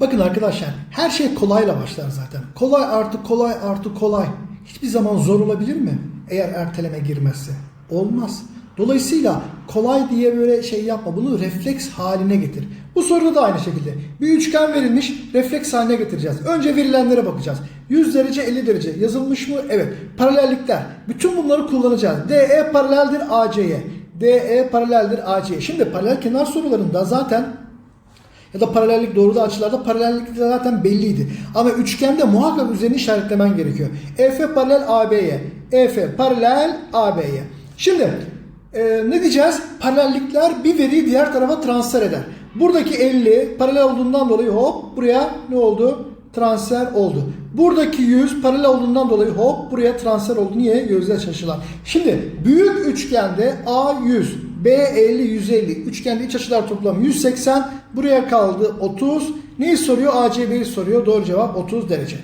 Bakın arkadaşlar her şey kolayla başlar zaten. Kolay artı kolay artı kolay. Hiçbir zaman zor olabilir mi? Eğer erteleme girmezse. Olmaz. Dolayısıyla kolay diye böyle şey yapma. Bunu refleks haline getir. Bu soruda da aynı şekilde. Bir üçgen verilmiş refleks haline getireceğiz. Önce verilenlere bakacağız. 100 derece 50 derece yazılmış mı? Evet. Paralellikler. Bütün bunları kullanacağız. DE paraleldir AC'ye. DE paraleldir AC'ye. Şimdi paralel kenar sorularında zaten ya da paralellik doğruda açılarda paralellik de zaten belliydi. Ama üçgende muhakkak üzerini işaretlemen gerekiyor. EF paralel AB'ye. EF paralel AB'ye. Şimdi e, ne diyeceğiz? Paralellikler bir veriyi diğer tarafa transfer eder. Buradaki 50 paralel olduğundan dolayı hop buraya ne oldu? Transfer oldu. Buradaki 100 paralel olduğundan dolayı hop buraya transfer oldu. Niye? Gözler şaşılar. Şimdi büyük üçgende A 100, B 50, 150. Üçgende iç açılar toplamı 180. Buraya kaldı 30. Neyi soruyor? ACB'yi soruyor. Doğru cevap 30 derece.